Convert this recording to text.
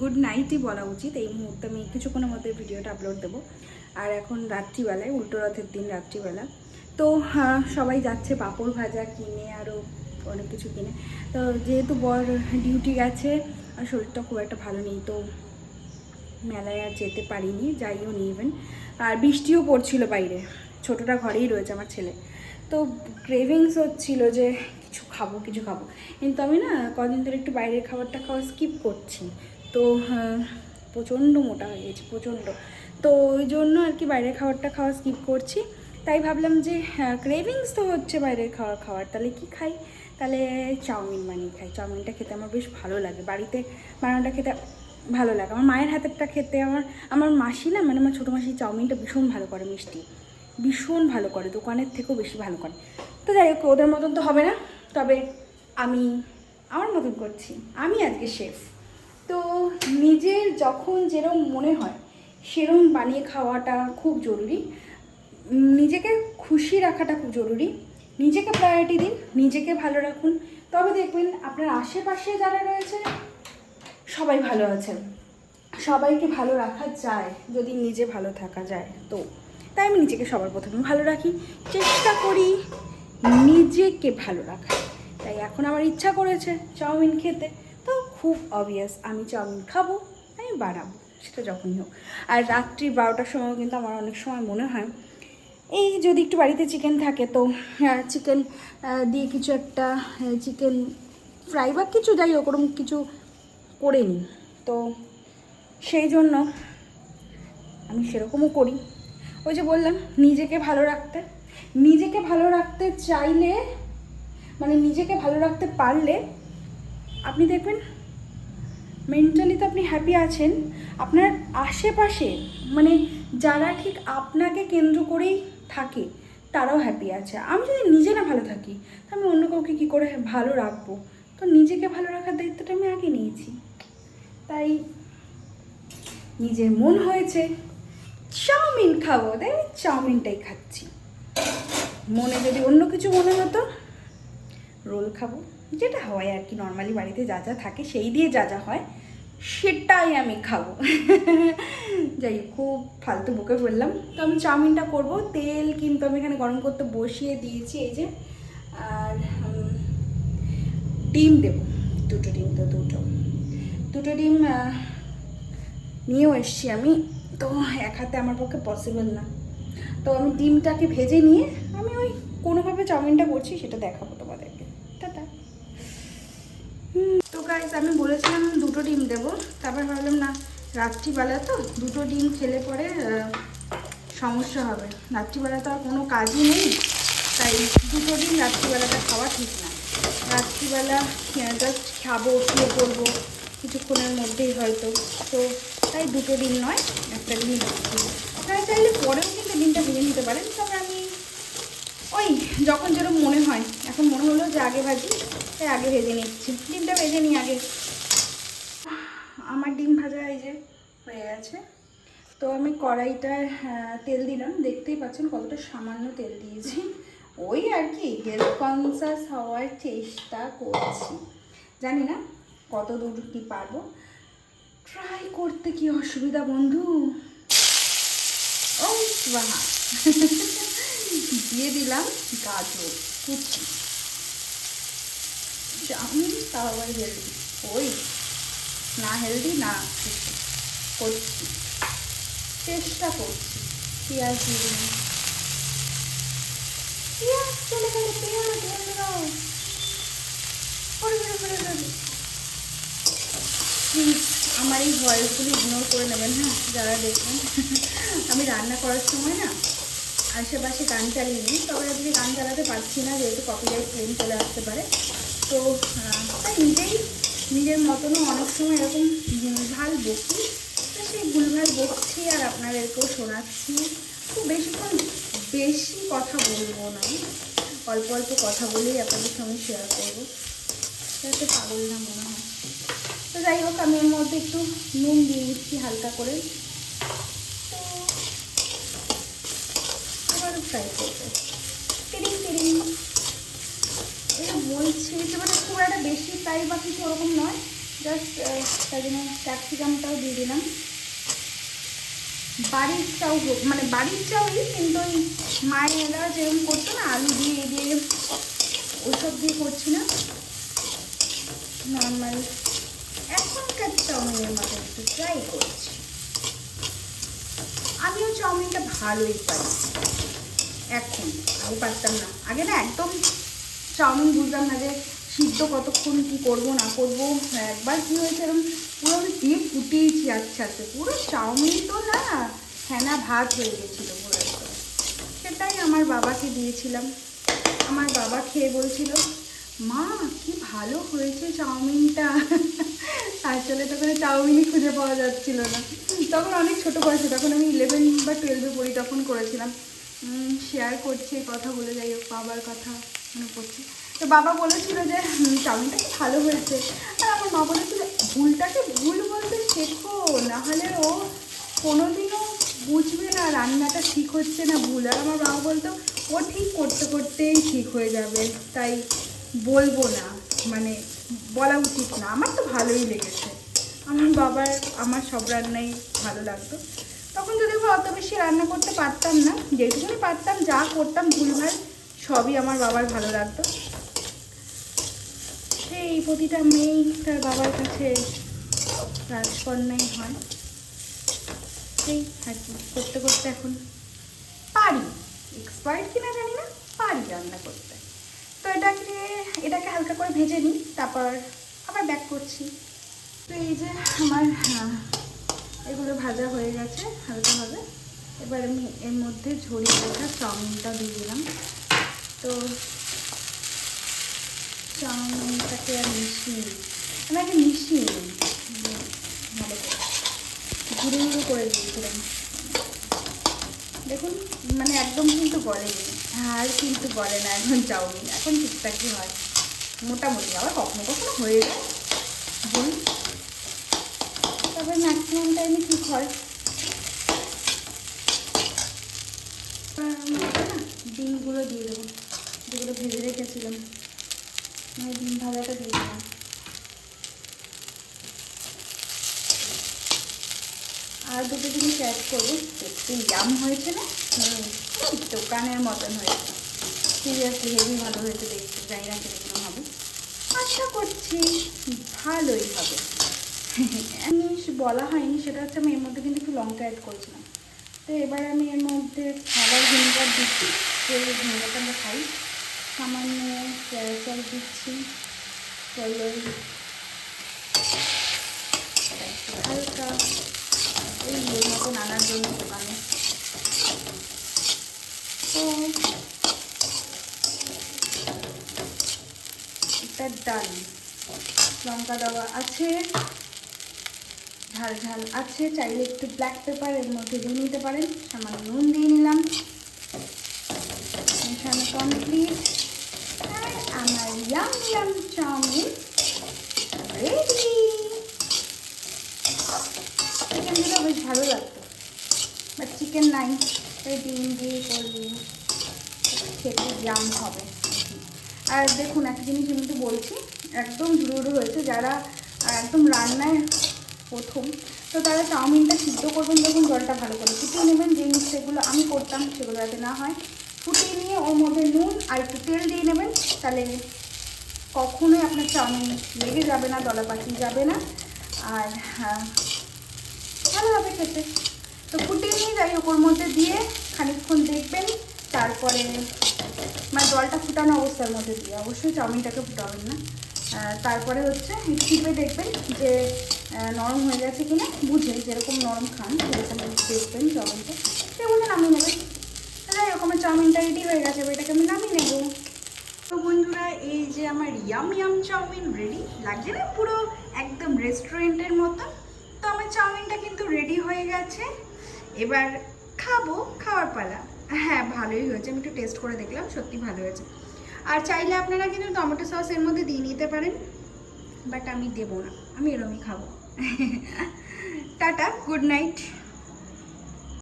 Good নাইটই বলা উচিত। এই মুহূর্তে আমি কিছুক্ষণের মধ্যে ভিডিওটা আপলোড দেবো। আর এখন রাত্রিবেলায়, উল্টো রথের দিন রাত্রিবেলা। তো সবাই যাচ্ছে পাঁপড় ভাজা কিনে আরও অনেক কিছু কিনে। তো, যেহেতু বর ডিউটি গেছে, আর শরীরটা খুব একটা ভালো নেই, তো মেলায় আর যেতে পারিনি, যাইও নি ইভেন আর বৃষ্টিও পড়ছিল বাইরে। ছোটটা ঘরেই রয়েছে আমার ছেলে। তো ক্রেভিংস হচ্ছিল যে কিছু খাব কিছু খাব। কিন্তু আমি না, কদিন ধরে একটু বাইরের খাবারটা খাওয়া স্কিপ করছি। তো আহ, প্রচণ্ড মোটা হয়ে গেছি প্রচণ্ড। তো ওই জন্য আর কি বাইরের খাবারটা খাওয়া স্কিপ করছি। তাই ভাবলাম যে ক্রেভিংস তো হচ্ছে বাইরের খাওয়া খাওয়ার তাহলে কি খাই? তাহলে চাউমিন বানিয়ে খাই। চাউমিনটা খেতে আমার বেশ ভালো লাগে। বাড়িতে বানানোটা খেতে ভালো লাগে। আমার মায়ের হাতেরটা খেতে আমার আমার মাসি না মানে আমার ছোটো মাসি চাউমিনটা ভীষণ ভালো করে মিষ্টি। ভীষণ ভালো করে দোকানের থেকেও বেশি ভালো করে। তো যাই হোক ওদের মতন তো হবে না। তবে আমি আমার মতন করছি। আমি আজকে শেফ তো নিজের যখন যেরকম মনে হয় সেরকম বানিয়ে খাওয়াটা খুব জরুরি। নিজেকে খুশি রাখাটা খুব জরুরি। নিজেকে প্রায়োরিটি দিন, নিজেকে ভালো রাখুন। তবে দেখবেন আপনার আশেপাশে যারা রয়েছে, সবাই ভালো আছে সবাইকে ভালো রাখা যায়, যদি নিজে ভালো থাকা যায়। তো, তাই আমি নিজেকে সবার প্রথমে ভালো রাখি। চেষ্টা করি নিজেকে ভালো রাখা তাই এখন আমার ইচ্ছা করেছে চাউমিন খেতে। খুব অবভিয়াস আমি চাউমিন খাব, আমি বানাবো, সেটা যখনই হোক। আর রাত্রি বারোটার সময় কিন্তু আমার অনেক সময় মনে হয়, এই যদি একটু বাড়িতে চিকেন থাকে তো চিকেন দিয়ে কিছু একটা চিকেন ফ্রাই বা কিছু যাই হোক, ওরকম কিছু করে নিই। তো সেই জন্য আমি সেরকমও করি। ওই যে বললাম, নিজেকে ভালো রাখতে, নিজেকে ভালো রাখতে চাইলে মানে নিজেকে ভালো রাখতে পারলে, আপনি দেখবেন মেন্টালি তো আপনি হ্যাপি আছেন। আপনার আশেপাশে মানে যারা ঠিক আপনাকে কেন্দ্র করেই থাকে, তারাও হ্যাপি আছে। আমি যদি নিজে না ভালো থাকি, তো আমি অন্য কাউকে কী করে ভালো রাখব? তো নিজেকে ভালো রাখার দায়িত্বটা আমি আগে নিয়েছি। তাই নিজের মন হয়েছে, চাউমিন খাব। তাই চাউমিনটাই খাচ্ছি। মনে যদি অন্য কিছু মনে হতো, রোল খাব। যেটা হয় আর কি নর্মালি বাড়িতে যা যা থাকে সেই দিয়ে যা যা হয়, সেটাই আমি খাব। যাই খুব ফালতু বুকে ফেললাম তো আমি চাউমিনটা করব। তেল কিন্তু আমি এখানে গরম করতে বসিয়ে দিয়েছি, এই যে। আর ডিম দেবো। দুটো ডিম তো দুটো। দুটো ডিম নিয়েও এসছি আমি। তো এক হাতে আমার পক্ষে পসিবল না। তো আমি ডিমটাকে ভেজে নিয়ে আমি ওই কোনোভাবে চাউমিনটা করছি, সেটা দেখাবো। তো গাইজ আমি বলেছিলাম দুটো ডিম দেবো। তারপর ভাবলাম, না, রাত্রিবেলা তো দুটো ডিম খেলে পরে সমস্যা হবে। রাত্রিবেলা তো আর কোনো কাজই নেই। তাই দুটো ডিম রাত্রিবেলাটা খাওয়া ঠিক না। রাত্রিবেলা জাস্ট খাব শুয়ে পড়ব। কিছুক্ষণের মধ্যেই হয়তো। তো তাই দুটো ডিম নয়, একটা ডিম আপনারা চাইলে পরেও কিন্তু ডিমটা ভেজে নিতে পারেন। তবে আমি ওই, যখন যেরকম মনে হয়, এখন মনে হলো যে আগে ভাজি। তাই আগে ভেজে নিচ্ছি। ডিমটা ভেজে নিই আগে। আমার ডিম ভাজা এই যে হয়ে গেছে। তো আমি কড়াইটা আহ, তেল দিলাম। দেখতেই পাচ্ছেন কতটা সামান্য তেল দিয়েছি। ওই আর কি হেলথ কনসাস হওয়ার চেষ্টা করছি। জানি না কত দূর কি পারব। ট্রাই করতে কি অসুবিধা বন্ধু? ও বাহা। দিয়ে দিলাম গাজর কুচি। আমি তাও আবার হেলদি, ওই, না হেলদি, না করছি, চেষ্টা করছি, পেঁয়াজ দিয়ে পেঁয়াজ চলে গেল আমার এই ভয়েসগুলো ইগনোর করে নেবেন হ্যাঁ যারা দেখবেন। আমি রান্না করার সময় না, আশেপাশে গান চালিয়ে নিই, তবে আজকে গান চালাতে পারছি না, যেহেতু কপিরাইট ক্লেম চলে আসতে পারে। তো তাই নিজেই, নিজের মতনও অনেক সময় এরকম ভুলভাল বকি, তো সেই ভুলভাল বকছি আর আপনাদেরকেও শোনাচ্ছি। খুব বেশিক্ষণ বেশি কথা বলব না, অল্প অল্প কথা বলেই আপনাদের সঙ্গে শেয়ার করব। যাতে পাগল না মনে হয়। তো যাই হোক, আমি এর মধ্যে একটু নুন দিয়ে দিচ্ছি হালকা করে। তো আবার ফ্রাই করব। যে মানে খুব একটা বেশি ফ্রাই বা কিছু ওরকম নয়। জাস্ট তাই জন্য ক্যাপসিকামটাও দিয়ে দিলাম। বাড়ির চাউ মানে বাড়ির চাউই কিন্তু ওই মায়েরা যেরকম করতো না, আলু দিয়ে দিয়ে ওইসব দিয়ে করছি না। নর্মাল এখনকার চাউমিনের মতো একটু ট্রাই করছি। আমিও চাউমিনটা ভালোই পাই। এখন আগে পারতাম না। আগে না একদম চাউমিন বুঝলাম না যে সিদ্ধ কতক্ষণ কি করব, না করব, একবার কী হয়েছে এরকম পুরো আমি দিয়ে ফুটিয়েছি আচ্ছা আচ্ছা পুরো চাউমিন তো না, ফেনা ভাত হয়ে গেছিল পুরো সেটাই আমার বাবাকে দিয়েছিলাম। আমার বাবা খেয়ে বলছিল, মা, কি ভালো হয়েছে চাউমিনটা। আসলে তখন চাউমিনই খুঁজে পাওয়া যাচ্ছিল না। তখন অনেক ছোট বয়সে, তখন আমি ইলেভেন বা টুয়েলভে পড়ি, তখন করেছিলাম। শেয়ার করছি কথা বলে, যাই হোক, বাবার কথা। মনে পড়ছে তো বাবা বলেছিল যে "হুম, চাউমিনটা কি ভালো হয়েছে। আর আমার মা বলেছিল ভুলটাকে ভুল বলতে শেখো নাহলে ও কোনোদিনও বুঝবে না রান্নাটা ঠিক হচ্ছে না ভুল। আর আমার বাবা বলতো ও ঠিক করতে করতেই ঠিক হয়ে যাবে তাই বলব না মানে বলা উচিত না। আমার তো ভালোই লেগেছে। আমার বাবার আমার সব রান্নাই ভালো লাগতো। তখন তো বা অত বেশি রান্না করতে পারতাম না। যেটুকুনি পারতাম যা করতাম ভুলভাল সবই আমার বাবার ভালো লাগতো। সেই প্রতিটা মেয়েই তার বাবার কাছে রাজকন্যাই হয়। সেই আর কি, করতে করতে এখন পারি। এক্সপার্ট কিনা জানি না, পারি রান্না করতে। তো এটাকে এটাকে হালকা করে ভেজে নিই, তারপর আবার ব্যাক করছি। তো এই যে আমার এগুলো ভাজা হয়ে গেছে হালকাভাবে। এবার আমি এর মধ্যে ঝরিয়ে রাখা চাউমিনটা দিয়ে দিলাম। তো চাউমিনটাকে আর মিশিয়ে নিই। আমি আগে মিশিয়ে নিই। ভালো করে। ঘুরে ঘুরে করে দিয়েছিলাম। দেখুন মানে একদম কিন্তু গলেনি। আর কিন্তু গলে না এখন চাউমিন। এখন ঠিকঠাকই হয়। মোটামুটি। আবার কখনো কখনো হয়ে যায়। ভুল তবে ম্যাক্সিমাম টাইমে ঠিক হয়? ডিমগুলো দিয়ে দেবো। ভেজে রেখেছিলাম। আমি ডিম ভাজাটা দিয়ে দিলাম। আর দুটো জিনিস অ্যাড করব। একটু জাম হয়েছে না? দোকানের মতন হয়েছে। সিরিয়াসলি হেভি ভালো হয়েছে দেখতে, জানি না কীরকম হবে। আশা করছি ভালোই হবে। জিনিস বলা হয়নি, সেটা হচ্ছে আমি এর মধ্যে কিন্তু একটু লঙ্কা অ্যাড করেছিলাম। তো এবার আমি এর মধ্যে খাবার ভিনেগার দিচ্ছি। সেই ভিনেগারটা আমরা খাই সামান্য সস দিচ্ছি হলো হালকা, এই মতন আনার জন্য দোকানে। এটা ডাল, লঙ্কা দেওয়া আছে, ঝাল ঝাল আছে, চাইলে একটু ব্ল্যাক পেপার এর মধ্যে দিয়ে নিতে পারেন, সামান্য নুন দিয়ে নিলাম। কমপ্লিট আমার yum yum chowmein ready chicken দিলেও বেশ ভালো লাগতো। বাট চিকেন নাই। তাই ডিম দিয়ে করবি। খেতে জাম হবে। আর দেখুন, একটা জিনিস আমি তো বলছি। একদম জুড়ো হয়েছে। যারা একদম রান্নায় প্রথম, তো তারা চাউমিনটা সিদ্ধ করবেন। যখন জলটা ভালো করে ফুটিয়ে নেবেন। যে মিক্সেগুলো আমি করতাম, সেগুলো যাতে না হয়। ফুটিয়ে নিয়ে ওর মধ্যে নুন আর একটু তেল দিয়ে নেবেন। তাহলে কখনোই আপনার চাউমিন লেগে যাবে না দলা পাকিয়ে যাবে না। আর হ্যাঁ, ভালো হবে খেতে। তো ফুটিয়ে নিয়ে যাই ওর মধ্যে দিয়ে খানিকক্ষণ দেখবেন। তারপরে মানে জলটা ফুটানো অবস্থার মধ্যে দিয়ে অবশ্যই চাউমিনটাকে ফুটাবেন না। তারপরে হচ্ছে টিপে দেখবেন যে নরম হয়ে গেছে কিনা। বুঝে যেরকম নরম খান সেরকম দেখবেন চাউমিনটা। সে বুঝে নামিয়ে নেবেন। আমার চাউমিনটা রেডি হয়ে গেছে, এবার এটাকে আমি নামিয়ে নেব। তো বন্ধুরা, এই যে আমার ইয়াম ইয়াম চাউমিন রেডি লাগছে না পুরো একদম রেস্টুরেন্টের মতন? তো আমার চাউমিনটা কিন্তু রেডি হয়ে গেছে। এবার খাব, খাওয়ার পালা। হ্যাঁ ভালোই হয়েছে, আমি একটু টেস্ট করে দেখলাম, সত্যি ভালো হয়েছে। আর চাইলে আপনারা কিন্তু টমেটো সস এর মধ্যে দিয়ে নিতে পারেন বাট আমি দেবো না, আমি এরমই খাব। Tata good night